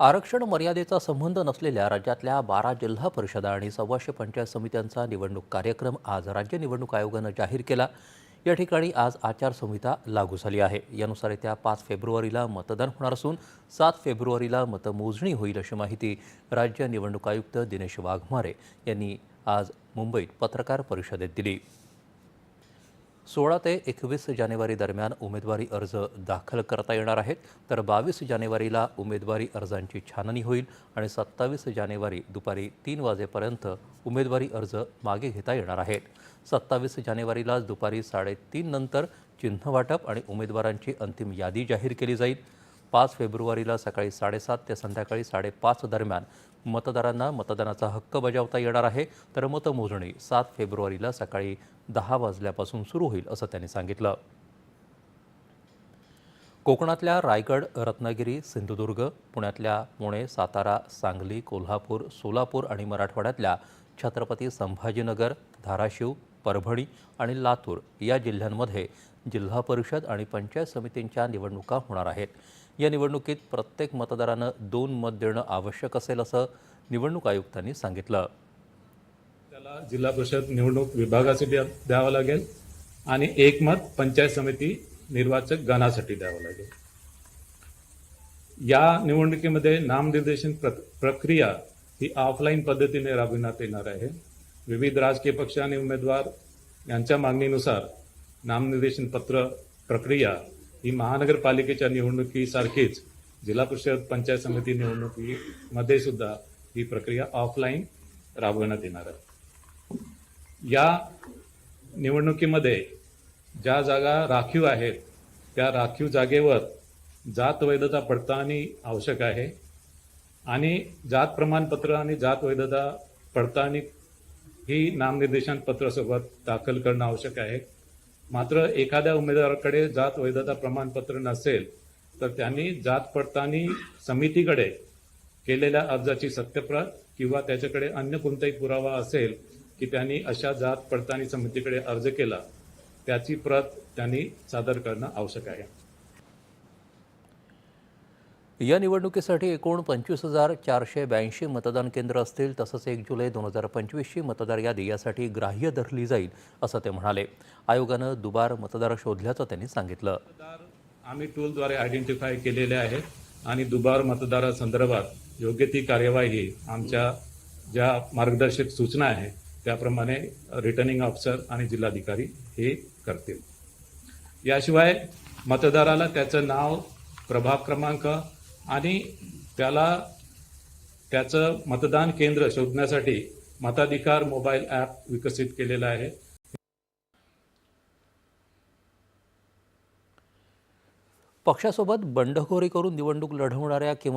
आरक्षण मर्यादेचा संबंध नसलेल्या राज्यातल्या बारा जिल्हा परिषदा आणि सव्वाशे पंचायत समित्यांचा निवडणूक कार्यक्रम आज राज्य निवडणूक आयोगानं जाहीर केला. या ठिकाणी आज आचारसंहिता लागू झाली आहे. यानुसार येत्या पाच फेब्रुवारीला मतदान होणार असून सात फेब्रुवारीला मतमोजणी होईल अशी माहिती राज्य निवडणूक आयुक्त दिनेश वाघमारे यांनी आज मुंबईत पत्रकार परिषदेत दिली. सोळा ते एकवीस जानेवारी दरम्यान उमेदवारी अर्ज दाखल करता येणार आहेत. तर बावीस जानेवारीला उमेदवारी अर्जांची छाननी होईल आणि सत्तावीस जानेवारी दुपारी तीन वाजेपर्यंत उमेदवारी अर्ज मागे घेता येणार आहेत. सत्तावीस जानेवारीलाच दुपारी साडेतीन नंतर चिन्ह वाटप आणि उमेदवारांची अंतिम यादी जाहीर केली जाईल. पाच फेब्रुवारीला सकाळी साडेसात ते संध्याकाळी साडेपाच दरम्यान मतदारांना मतदानाचा हक्क बजावता येणार आहे. तर मतमोजणी सात फेब्रुवारीला सकाळी दहा वाजल्यापासून सुरू होईल असं त्यांनी सांगितलं. कोकणातल्या रायगड रत्नागिरी सिंधुदुर्ग पुण्यातल्या पुणे सातारा सांगली कोल्हापूर सोलापूर आणि मराठवाड्यातल्या छत्रपती संभाजीनगर धाराशिव परभणी आणि लातूर या जिल्ह्यांमध्ये जिल्हा परिषद आणि पंचायत समितींच्या निवडणुका होणार आहेत. या निवडणुकीत प्रत्येक मतदारानं दोन मत देणं आवश्यक असेल असं निवडणूक आयुक्तांनी सांगितलं. त्याला जिल्हा परिषद निवडणूक विभागासाठी द्या- द्यावं लागेल आणि एक मत पंचायत समिती निर्वाचक गणासाठी द्यावं लागेल. या निवडणुकीमध्ये नामनिर्देशन प्र- प्रक्रिया ही ऑफलाईन पद्धतीने राबविण्यात येणार आहे. विविध राजकीय पक्ष आणि उमेदवार यांच्या मागणीनुसार नामनिर्देशन पत्र प्रक्रिया ही महानगरपालिकेच्या निवडणुकीसारखीच जिल्हा परिषद पंचायत समिती निवडणुकीमध्ये सुद्धा ही प्रक्रिया ऑफलाईन राबवण्यात येणार आहे. या निवडणुकीमध्ये ज्या जागा राखीव आहेत त्या राखीव जागेवर जात वैधता पडताळणी आवश्यक आहे आणि जात प्रमाणपत्र आणि जात वैधता पडताळणी ही नामनिर्देशन पत्रासोबत दाखल करणं आवश्यक आहे. मात्र एखाद्या उमेदवाराकडे जात वैधता प्रमाणपत्र नसेल तर त्यांनी जात पडताळणी समितीकडे केलेल्या अर्जाची सत्यप्रत किंवा त्याच्याकडे अन्य कोणताही पुरावा असेल की त्यांनी अशा जात पडताळणी समितीकडे अर्ज केला त्याची प्रत त्यांनी सादर करणं आवश्यक आहे. या निवडणुकीसाठी एकूण पंचवीस हजार चारशे ब्याऐंशी मतदान केंद्र असतील तसंच एक जुलै दोन हजार पंचवीसची मतदार यादी यासाठी ग्राह्य धरली जाईल असं ते म्हणाले. आयोगानं दुबार मतदार शोधल्याचं त्यांनी सांगितलं. आम्ही टूलद्वारे आयडेंटिफाय केलेले आहेत आणि दुबार मतदारासंदर्भात योग्य ती कार्यवाही आमच्या ज्या मार्गदर्शक सूचना आहेत त्याप्रमाणे रिटर्निंग ऑफिसर आणि जिल्हाधिकारी हे करतील. याशिवाय मतदाराला त्याचं नाव प्रभाग क्रमांक आणि त्याला त्याचं मतदान केंद्र शोधण्यासाठी मताधिकार मोबाईल ॲप विकसित केलेलं आहे. पक्षासोबत बंडखोरी करून निवडणूक लढवणाऱ्या किंवा